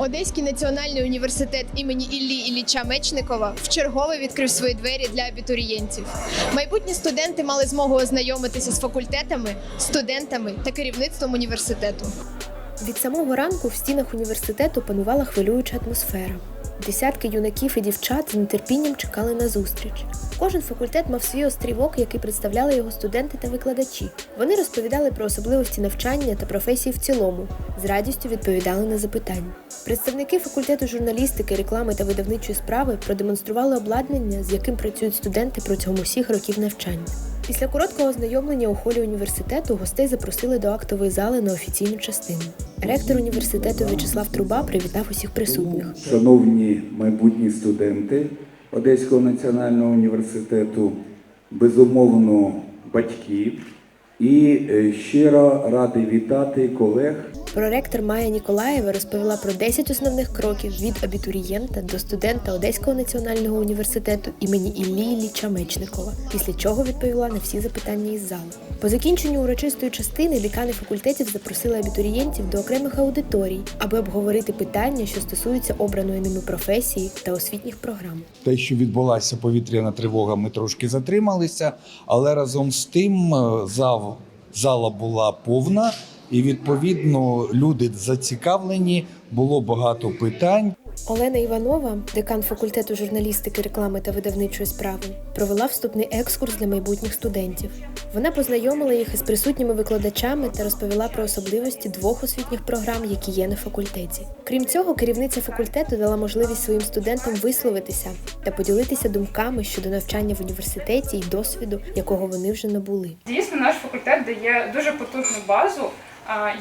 Одеський національний університет імені Іллі Ілліча Мечникова вчергове відкрив свої двері для абітурієнтів. Майбутні студенти мали змогу ознайомитися з факультетами, студентами та керівництвом університету. Від самого ранку в стінах університету панувала хвилююча атмосфера. Десятки юнаків і дівчат з нетерпінням чекали на зустріч. Кожен факультет мав свій острівок, який представляли його студенти та викладачі. Вони розповідали про особливості навчання та професії в цілому, з радістю відповідали на запитання. Представники факультету журналістики, реклами та видавничої справи продемонстрували обладнання, з яким працюють студенти протягом усіх років навчання. Після короткого ознайомлення у холі університету гостей запросили до актової зали на офіційну частину. Ректор університету В'ячеслав Труба привітав усіх присутніх. Шановні майбутні студенти Одеського національного університету, безумовно, батьки, і е, щиро радий вітати колег Проректор Майя Ніколаєва розповіла про 10 основних кроків від абітурієнта до студента Одеського національного університету імені Іллі Ілліча Мечникова, після чого відповіла на всі запитання із залу. По закінченню урочистої частини декани факультетів запросили абітурієнтів до окремих аудиторій, аби обговорити питання, що стосуються обраної ними професії та освітніх програм. те, що відбулася повітряна тривога, ми трошки затрималися, але разом з тим е, зал, зала була повна, і відповідно люди зацікавлені, було багато питань. Олена Іванова, декан факультету журналістики, реклами та видавничої справи, провела вступний екскурс для майбутніх студентів. Вона познайомила їх із присутніми викладачами та розповіла про особливості двох освітніх програм, які є на факультеті. Крім цього, керівниця факультету дала можливість своїм студентам висловитися та поділитися думками щодо навчання в університеті і досвіду, якого вони вже набули. Дійсно, наш факультет дає дуже потужну базу,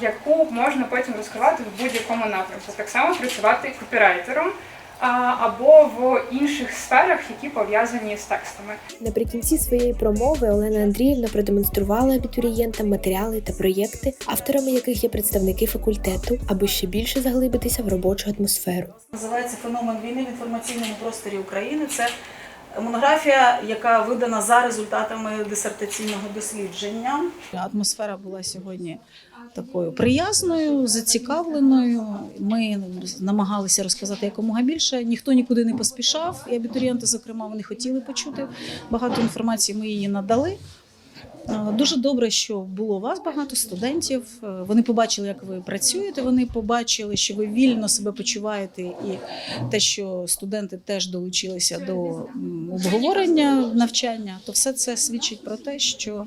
яку можна потім розкривати в будь-якому напрямку. Так само працювати копірайтером або в інших сферах, які пов'язані з текстами. Наприкінці своєї промови Олена Андріївна продемонструвала абітурієнтам матеріали та проєкти, авторами яких є представники факультету, аби ще більше заглибитися в робочу атмосферу. Називається феномен війни в інформаційному просторі України. Це монографія, яка видана за результатами дисертаційного дослідження. Атмосфера була сьогодні такою приязною, зацікавленою. Ми намагалися розказати якомога більше. Ніхто нікуди не поспішав, і абітурієнти, зокрема, вони хотіли почути багато інформації. Ми її надали. Дуже добре, що було у вас багато студентів. Е, Вони побачили, як ви працюєте. Вони побачили, що ви вільно себе почуваєте, і те, що студенти теж долучилися до обговорення навчання, то все це свідчить про те, що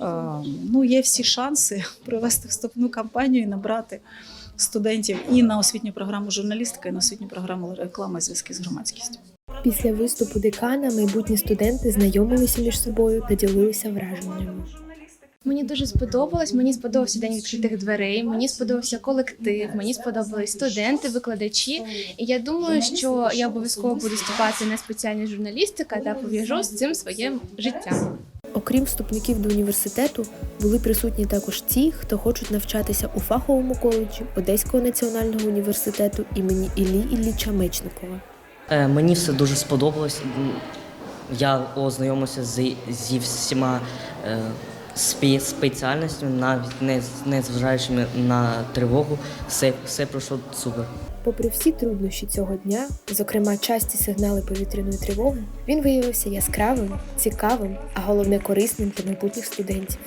е, ну, є всі шанси провести вступну кампанію і набрати студентів і на освітню програму журналістика, і на освітню програму реклами і зв'язки з громадськістю. Після виступу декана майбутні студенти знайомилися між собою та ділилися враженнями. Мені дуже сподобалось. Мені сподобався день відкритих дверей. Мені сподобався колектив. Мені сподобались студенти, викладачі. І я думаю, що я обов'язково буду вступати на спеціальність журналістика та пов'яжу з цим своє життя. Окрім вступників до університету, були присутні також ті, хто хочуть навчатися у фаховому коледжі Одеського національного університету імені Іллі Ілліча Мечникова. Е, Мені все дуже сподобалось. Я ознайомився з, зі всіма е, спе- спеціальностями, навіть не, не зважаючи на тривогу, все, все пройшло супер. Попри всі труднощі цього дня, зокрема часті сигнали повітряної тривоги, він виявився яскравим, цікавим, а головне корисним для майбутніх студентів.